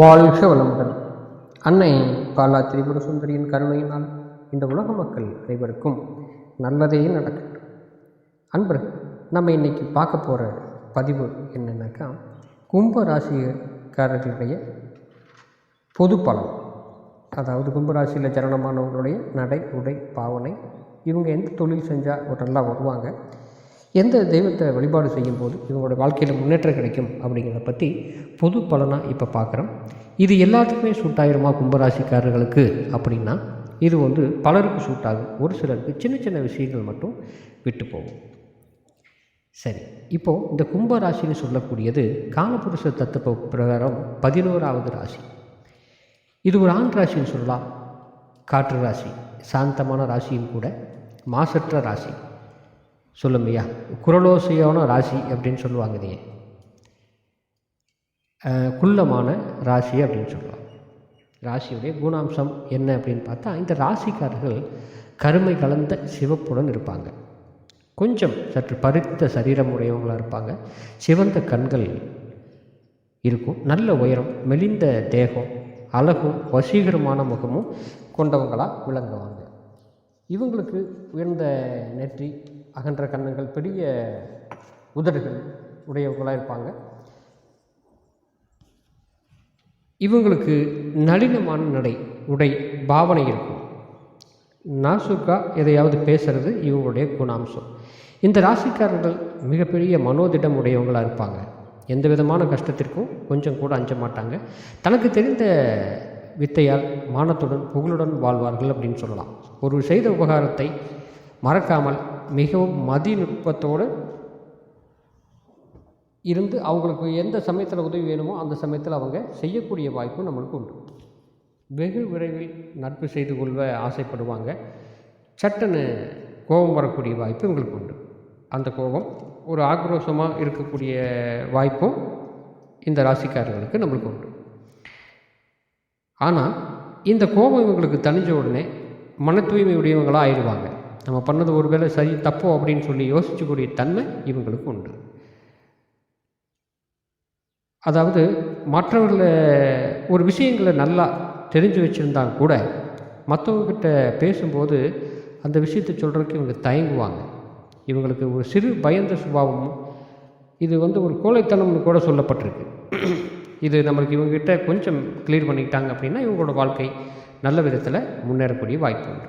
வாழ்க வளமுடன். அன்னை பாலா திரிபுர சுந்தரியின் கருணையினால் இந்த உலக மக்கள் அனைவருக்கும் நல்லதே நடக்கட்டும். அன்பர் நம்ம இன்னைக்கு பார்க்க போகிற பதிவு என்னென்னாக்கா கும்ப ராசிக்காரர்களுடைய பொது பலம் அதாவது கும்பராசியில் ஜனனமானவங்களுடைய நடை உடை பாவனை இவங்க எந்த தொழில் செஞ்சால் ஒரு நல்லா வருவாங்க? எந்த தெய்வத்தை வழிபாடு செய்யும் போது இவங்களோட வாழ்க்கையில் முன்னேற்றம் கிடைக்கும் அப்படிங்கிறத பற்றி பொது பலனாக இப்போ பார்க்குறோம் இது எல்லாத்துக்குமே சூட் ஆயிருமா கும்பராசிக்காரர்களுக்கு அப்படின்னா இது வந்து பலருக்கு சூட் ஆகும். ஒரு சிலருக்கு சின்ன சின்ன விஷயங்கள் மட்டும் விட்டு போகும். சரி இப்போது இந்த கும்பராசின்னு சொல்லக்கூடியது காலபுருஷ தத்துவ பிரகாரம் பதினோராவது ராசி. இது ஒரு ஆண் ராசின்னு சொல்லலாம். காற்று ராசி சாந்தமான ராசியும் கூட மாசற்ற ராசி. சொல்லுமையா குரலோசையான ராசி அப்படின்னு சொல்லுவாங்க இதையே. குள்ளமான ராசி அப்படின்னு சொல்லுவாங்க. ராசியுடைய குணாம்சம் என்ன அப்படின்னு பார்த்தா இந்த ராசிக்காரர்கள் கருமை கலந்த சிவப்புடன் இருப்பாங்க. கொஞ்சம் சற்று பருத்த சரீரம் உடையவங்களாக இருப்பாங்க. சிவந்த கண்கள் இருக்கும். நல்ல உயரம் மெலிந்த தேகம் அழகும் வசீகரமான முகமும் கொண்டவங்களாக விளங்குவாங்க. இவங்களுக்கு உயர்ந்த நெற்றி அகன்ற கண்ணங்கள் பெரிய உதடுகள் உடையவங்களாக இருப்பாங்க. இவங்களுக்கு நளினமான நடை உடை பாவனை இருக்கும். நாசுக்கா எதையாவது பேசுறது இவங்களுடைய குணாம்சம். இந்த ராசிக்காரர்கள் மிகப்பெரிய மனோதிடம் உடையவங்களாக இருப்பாங்க. எந்த விதமான கஷ்டத்திற்கும் கொஞ்சம் கூட அஞ்ச மாட்டாங்க. தனக்கு தெரிந்த வித்தையால் மானத்துடன் புகழுடன் வாழ்வார்கள் அப்படின்னு சொல்லலாம். ஒரு செய்த உபகாரத்தை மறக்காமல் மிகவும் மதிநுட்பத்தோடு இருந்து அவங்களுக்கு எந்த சமயத்தில் உதவி வேணுமோ அந்த சமயத்தில் அவங்க செய்யக்கூடிய வாய்ப்பு நம்மளுக்கு உண்டு. வெகு விரைவில் நட்பு செய்து கொள்வ ஆசைப்படுவாங்க. சட்டுன்னு கோபம் வரக்கூடிய வாய்ப்பு இவங்களுக்கு உண்டு. அந்த கோபம் ஒரு ஆக்ரோஷமாக இருக்கக்கூடிய வாய்ப்பும் இந்த ராசிக்காரர்களுக்கு நம்மளுக்கு உண்டு. ஆனால் இந்த கோபம் இவங்களுக்கு தணிஞ்ச உடனே மன தூய்மை உடையவங்களாக ஆயிடுவாங்க. நம்ம பண்ணது ஒருவேளை சரி தப்போ அப்படின்னு சொல்லி யோசிக்கக்கூடிய தன்மை இவங்களுக்கு உண்டு. அதாவது மற்றவர்களை ஒரு விஷயங்களை நல்லா தெரிஞ்சு வச்சுருந்தாங்க கூட மற்றவங்கக்கிட்ட பேசும்போது அந்த விஷயத்தை சொல்கிறதுக்கு இவங்க தயங்குவாங்க. இவங்களுக்கு ஒரு சிறு பயந்த சுபாவமும் இது வந்து ஒரு கோழைத்தனம்னு கூட சொல்லப்பட்டிருக்கு. இது நம்மளுக்கு இவங்ககிட்ட கொஞ்சம் கிளியர் பண்ணிக்கிட்டாங்க அப்படின்னா இவங்களோட வாழ்க்கை நல்ல விதத்தில் முன்னேறக்கூடிய வாய்ப்பு உண்டு.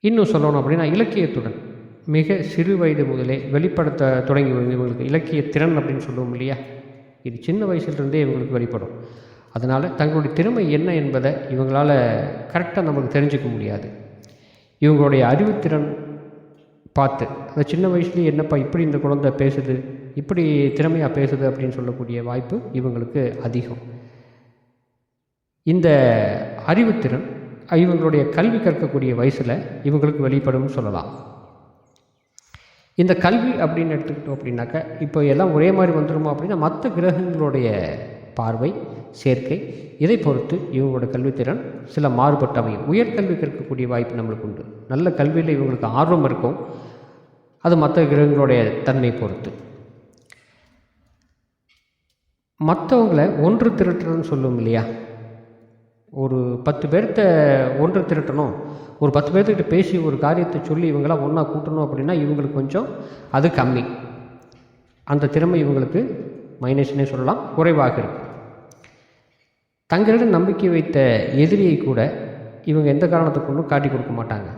இன்னும் சொல்லணும் அப்படின்னா இலக்கியத்துடன் மிக சிறு வயது முதலே வெளிப்படுத்த தொடங்கி இவங்களுக்கு இலக்கிய திறன் அப்படின்னு சொல்லுவோம் இல்லையா? இது சின்ன வயசுலேருந்தே இவங்களுக்கு வெளிப்படும். அதனால் தங்களுடைய திறமை என்ன என்பதை இவங்களால் கரெக்டாக நமக்கு தெரிஞ்சுக்க முடியாது. இவங்களுடைய அறிவுத்திறன் பார்த்து அந்த சின்ன வயசுலேயே என்னப்பா இப்படி இந்த குழந்தை பேசுது இப்படி திறமையாக பேசுது அப்படின்னு சொல்லக்கூடிய வாய்ப்பு இவங்களுக்கு அதிகம். இந்த அறிவுத்திறன் இவங்களுடைய கல்வி கற்கக்கூடிய வயசில் இவங்களுக்கு வெளிப்படும் சொல்லலாம். இந்த கல்வி அப்படின்னு எடுத்துக்கிட்டோம் அப்படின்னாக்க இப்போ எல்லாம் ஒரே மாதிரி வந்துடுமா அப்படின்னா மற்ற கிரகங்களுடைய பார்வை சேர்க்கை இதை பொறுத்து இவங்களோட கல்வித்திறன் சில மாறுபட்டு அமையும். உயர்கல்வி கற்கக்கூடிய வாய்ப்பு நம்மளுக்கு உண்டு. நல்ல கல்வியில் இவங்களுக்கு ஆர்வம் இருக்கும். அது மற்ற கிரகங்களுடைய தன்மை பொறுத்து. மற்றவங்களை ஒன்று திரட்டுறன்னு சொல்லுவோம் இல்லையா? ஒரு பத்து பேர்த்த ஒன்று திரட்டணும். ஒரு பத்து பேர்த்துக்கிட்ட பேசி ஒரு காரியத்தை சொல்லி இவங்களாம் ஒன்றா கூட்டணும் அப்படின்னா இவங்களுக்கு கொஞ்சம் அது கம்மி. அந்த திறமை இவங்களுக்கு மைனஸ்னே சொல்லலாம். குறைவாக இருக்கும் தங்களிடம் நம்பிக்கை வைத்த எதிரியை கூட இவங்க எந்த காரணத்தை கொண்டும் காட்டி கொடுக்க மாட்டாங்க.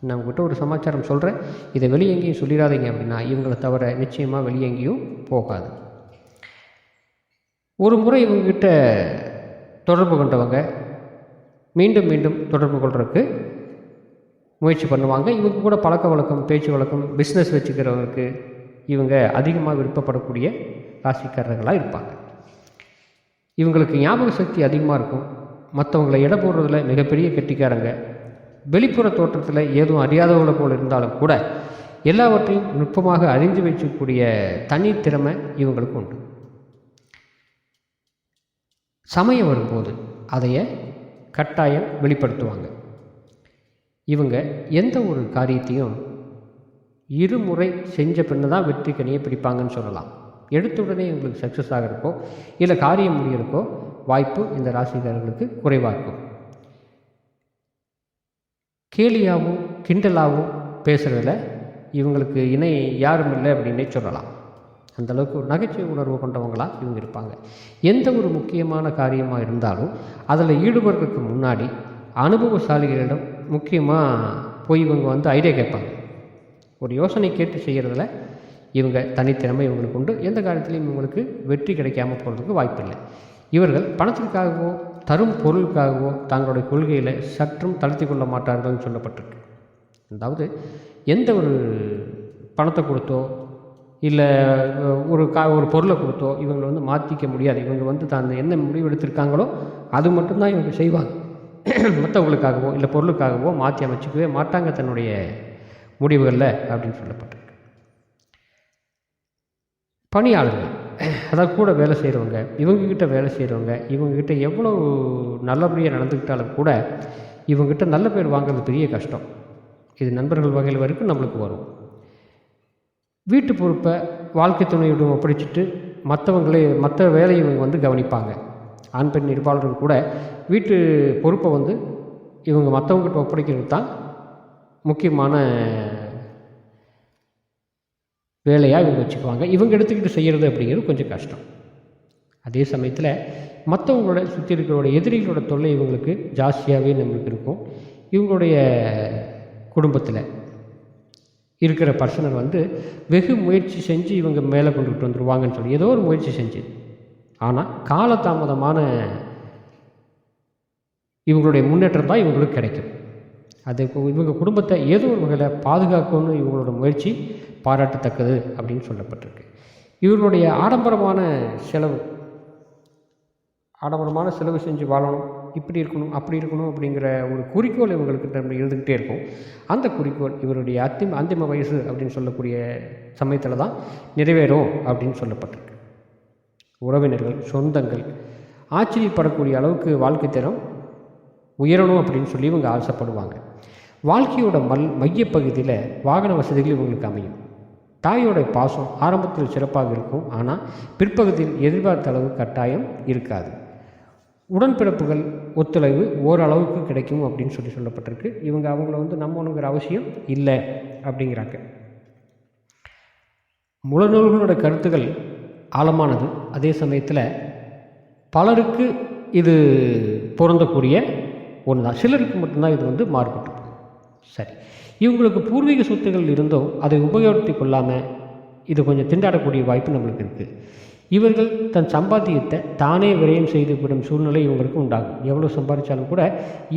நான் உங்கள்கிட்ட ஒரு சமாச்சாரம் சொல்கிறேன் இதை வெளியே எங்கேயும் சொல்லிடாதீங்க அப்படின்னா இவங்களை தவிர நிச்சயமாக வெளியே எங்கேயும் போகாது. ஒரு முறை இவங்ககிட்ட தொடர்பு கொண்டவங்க மீண்டும் மீண்டும் தொடர்பு கொள்றதுக்கு முயற்சி பண்ணுவாங்க. இவங்க கூட பழக்க வழக்கம் பேச்சு வழக்கம் பிஸ்னஸ் வச்சுக்கிறவங்களுக்கு இவங்க அதிகமாக விருப்பப்படக்கூடிய ராசிக்காரர்களாக இருப்பாங்க. இவங்களுக்கு ஞாபக சக்தி அதிகமாக இருக்கும். மற்றவங்களை இட போடுறதுல மிகப்பெரிய கெட்டிக்காரங்க. வெளிப்புற தோற்றத்தில் ஏதும் அறியாதவங்களை போல் இருந்தாலும் கூட எல்லாவற்றையும் நுட்பமாக அறிந்து வைக்கக்கூடிய தனித்திறமை இவங்களுக்கு உண்டு. சமயம் வரும்போது அதைய கட்டாயம் வெளிப்படுத்துவாங்க. இவங்க எந்த ஒரு காரியத்தையும் இருமுறை செஞ்ச பின்னு தான் வெற்றி கனியை பிடிப்பாங்கன்னு சொல்லலாம். எடுத்த உடனே இவங்களுக்கு சக்ஸஸ் ஆகிறக்கோ இல்லை காரியம் முடிகிறதுக்கோ வாய்ப்பு இந்த ராசிக்காரர்களுக்கு குறைவாக இருக்கும். கேலியாகவும் கிண்டலாகவும் பேசுகிறதுல இவங்களுக்கு இணை யாரும் இல்லை அப்படின்னே சொல்லலாம். அந்தளவுக்கு ஒரு நகைச்சுவை உணர்வு கொண்டவங்களாக இவங்க இருப்பாங்க. எந்த ஒரு முக்கியமான காரியமாக இருந்தாலும் அதில் ஈடுபடுறதுக்கு முன்னாடி அனுபவசாலிகளிடம் முக்கியமாக போய் இவங்க வந்து ஐடியா கேட்பாங்க. ஒரு யோசனை கேட்டு செய்கிறதுல இவங்க தனித்திறமை இவங்களுக்கு உண்டு. எந்த காலத்திலையும் இவங்களுக்கு வெற்றி கிடைக்காம போகிறதுக்கு வாய்ப்பில்லை இவர்கள் பணத்திற்காகவோ தரும் பொருளுக்காகவோ தங்களுடைய கொள்கையில் சற்றும் தளர்த்தி கொள்ள மாட்டார்கள்னு சொல்லப்பட்டிருக்கு. அதாவது எந்த ஒரு பணத்தை கொடுத்தோ இல்லை ஒரு கா ஒரு பொருளை கொடுத்தோ இவங்களை வந்து மாற்றிக்க முடியாது. இவங்க வந்து தான் என்ன முடிவு எடுத்திருக்காங்களோ அது மட்டும்தான் இவங்க செய்வாங்க. மற்றவங்களுக்காகவோ இல்லை பொருளுக்காகவோ மாற்றி அமைச்சிக்கவே மாட்டாங்க தன்னுடைய முடிவுகளில் அப்படின்னு சொல்லப்பட்டிருக்கு. பணியாளர்கள் அதாவது கூட வேலை செய்கிறவங்க இவங்கக்கிட்ட வேலை செய்கிறவங்க இவங்கக்கிட்ட எவ்வளோ நல்லபடியாக நடந்துக்கிட்டாலும் கூட இவங்ககிட்ட நல்ல பேர் வாங்குறது பெரிய கஷ்டம். இது நண்பர்கள் வகையில் வரைக்கும் நம்மளுக்கு வரும். வீட்டு பொறுப்பை வாழ்க்கை துணையுடன் ஒப்படைச்சிட்டு மற்றவங்களே மற்ற வேலையை இவங்க வந்து கவனிப்பாங்க. ஆண் பெண் இருப்பாளர்கள் கூட வீட்டு பொறுப்பை வந்து இவங்க மற்றவங்ககிட்ட ஒப்படைக்கிறது தான் முக்கியமான வேலையாக இவங்க வச்சுக்குவாங்க. இவங்க எடுத்துக்கிட்டு செய்கிறது அப்படிங்கிறது கொஞ்சம் கஷ்டம். அதே சமயத்தில் மற்றவங்களோட சுற்றி இருக்கிறோட எதிரிகளோட தொல்லை இவங்களுக்கு ஜாஸ்தியாகவே நம்மளுக்கு இருக்கும். இவங்களுடைய குடும்பத்தில் இருக்கிற பர்சனர் வந்து வெகு முயற்சி செஞ்சு இவங்க மேலே கொண்டுகிட்டு வந்துடுவாங்கன்னு சொல்லி ஏதோ ஒரு முயற்சி செஞ்சு. ஆனால் காலதாமதமான இவங்களுடைய முன்னேற்றம் தான் இவங்களுக்கு கிடைக்கும். அது இவங்க குடும்பத்தை ஏதோ ஒரு வகையில் பாதுகாக்கணும்னு இவங்களோட முயற்சி பாராட்டத்தக்கது அப்படின்னு சொல்லப்பட்டிருக்கு. இவர்களுடைய ஆடம்பரமான செலவு ஆடம்பரமான செலவு செஞ்சு வாழணும். இப்படி இருக்கணும் அப்படி இருக்கணும் அப்படிங்கிற ஒரு குறிக்கோள் இவங்களுக்கு இருந்துக்கிட்டே இருக்கும். அந்த குறிக்கோள் இவருடைய அத்திம அந்திம வயசு அப்படின்னு சொல்லக்கூடிய சமயத்தில் தான் நிறைவேறும் அப்படின்னு சொல்லப்பட்டிருக்கு. உறவினர்கள் சொந்தங்கள் ஆச்சரியப்படக்கூடிய அளவுக்கு வாழ்க்கை தரம் உயரணும் அப்படின்னு சொல்லி இவங்க ஆசைப்படுவாங்க. வாழ்க்கையோட மல் மையப்பகுதியில் வாகன வசதிகள் இவங்களுக்கு அமையும். தாயோட பாசம் ஆரம்பத்தில் சிறப்பாக இருக்கும் ஆனால் பிற்பகுதியில் எதிர்பார்த்த அளவு கட்டாயம் இருக்காது. உடன்பிறப்புகள் ஒத்துழைவு ஓரளவுக்கு கிடைக்கும் அப்படின்னு சொல்லி சொல்லப்பட்டிருக்கு. இவங்க அவங்கள வந்து நம்பணுங்கிற அவசியம் இல்லை அப்படிங்கிறாங்க. முழநூல்களோட கருத்துக்கள் ஆழமானது. அதே சமயத்தில் பலருக்கு இது பொருந்தக்கூடிய ஒன்று தான் சிலருக்கு மட்டும்தான் இது வந்து மாறுபட்டு சரி. இவங்களுக்கு பூர்வீக சொத்துகள் இருந்தும் அதை உபயோகித்து கொள்ளாமல் இது கொஞ்சம் திண்டாடக்கூடிய வாய்ப்பு நம்மளுக்கு இருக்குது இவர்கள் தன் சம்பாத்தியத்தை தானே விரயம் செய்துவிடும் சூழ்நிலை இவங்களுக்கு உண்டாகும். எவ்வளோ சம்பாதிச்சாலும் கூட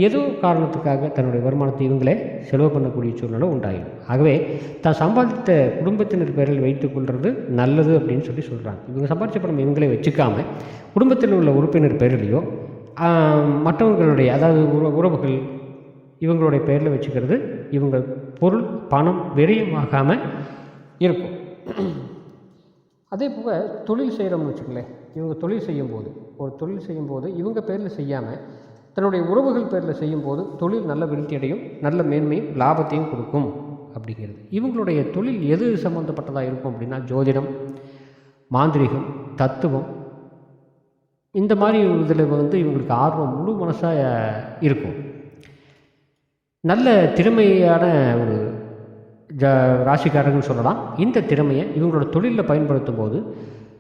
ஏதோ காரணத்துக்காக தன்னுடைய வருமானத்தை இவங்களே செலவு பண்ணக்கூடிய சூழ்நிலை உண்டாகும் ஆகவே தான் சம்பாதித்த குடும்பத்தினர் பெயரில் வைத்துக் கொள்வது நல்லது அப்படின்னு சொல்லி சொல்கிறாங்க இவங்க சம்பாதிச்ச பணம் இவங்களே வச்சுக்காம குடும்பத்தில் உள்ள உறுப்பினர் பெயரிலையோ மற்றவங்களுடைய அதாவது உறவுகள் இவங்களுடைய பெயரில் வச்சுக்கிறது இவங்க பொருள் பணம் விரயமாகாமல் இருக்கும். அதே போக தொழில் செய்கிறோம்னு வச்சுக்கோங்களேன். இவங்க தொழில் செய்யும்போது ஒரு தொழில் செய்யும்போது இவங்க பேரில் செய்யாமல் தன்னுடைய உறவுகள் பேரில் செய்யும்போது தொழில் நல்ல விருத்தியடையும் நல்ல மேன்மையும் லாபத்தையும் கொடுக்கும் அப்படிங்கிறது. இவங்களுடைய தொழில் எது சம்மந்தப்பட்டதாக இருக்கும் அப்படின்னா ஜோதிடம் மாந்திரிகம் தத்துவம். இந்த மாதிரி இதில் வந்து இவங்களுக்கு ஆர்வம் முழு மனசாக இருக்கும். நல்ல திறமையான ஒரு ஜ ராசிக்காரர்கள் சொல்லலாம். இந்த திறமையை இவங்களோட தொழிலில் பயன்படுத்தும் போது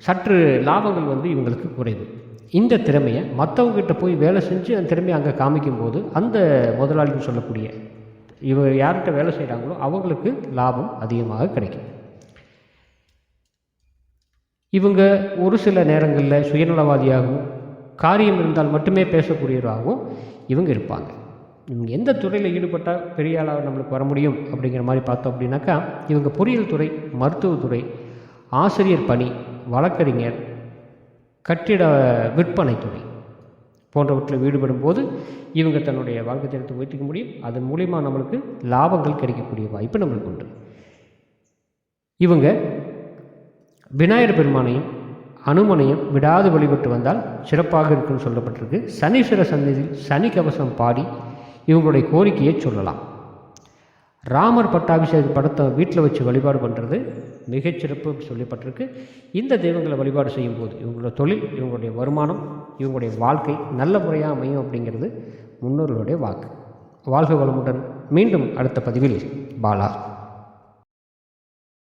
சற்று லாபங்கள் வந்து இவங்களுக்கு குறைவு. இந்த திறமையை மற்றவங்ககிட்ட போய் வேலை செஞ்சு அந்த திறமையை அங்கே காமிக்கும் போது அந்த முதலாளின்னு சொல்லக்கூடிய இவ யார்கிட்ட வேலை செய்கிறாங்களோ அவங்களுக்கு லாபம் அதிகமாக கிடைக்கும். இவங்க ஒரு சில நேரங்களில் சுயநலவாதியாகவும் காரியம் இருந்தால் மட்டுமே பேசக்கூடியவராகவும் இவங்க இருப்பாங்க. எந்த துறையில் ஈடுபட்டால் பெரிய ஆளாக நம்மளுக்கு வர முடியும் அப்படிங்கிற மாதிரி பார்த்தோம் அப்படின்னாக்கா இவங்க பொறியியல் துறை மருத்துவத்துறை ஆசிரியர் பணி வழக்கறிஞர் கட்டிட விற்பனை துறை போன்றவற்றில் ஈடுபடும் போது இவங்க தன்னுடைய வாழ்க்கை தரத்தை உயர்த்திக்க முடியும். அதன் மூலிமா நம்மளுக்கு லாபங்கள் கிடைக்கக்கூடிய வாய்ப்பு நம்மளுக்கு உண்டு. இவங்க விநாயகர் பெருமானையும் அனுமனையும் விடாது வழிபட்டு வந்தால் சிறப்பாக இருக்குன்னு சொல்லப்பட்டிருக்கு. சனீஸ்வர சந்நிதியில் சனி கவசம் பாடி இவங்களுடைய கோரிக்கையை சொல்லலாம். ராமர் பட்டாபிஷேக படத்தை வீட்டில் வச்சு வழிபாடு பண்ணுறது மிகச்சிறப்பு சொல்லப்பட்டிருக்கு. இந்த தெய்வங்களை வழிபாடு செய்யும்போது இவங்களோட தொழில் இவங்களுடைய வருமானம் இவங்களுடைய வாழ்க்கை நல்ல முறையாக அமையும் அப்படிங்கிறது முன்னோர்களுடைய வாக்கு. வாழ்க வளமுடன். மீண்டும் அடுத்த பதிவில் பாலா.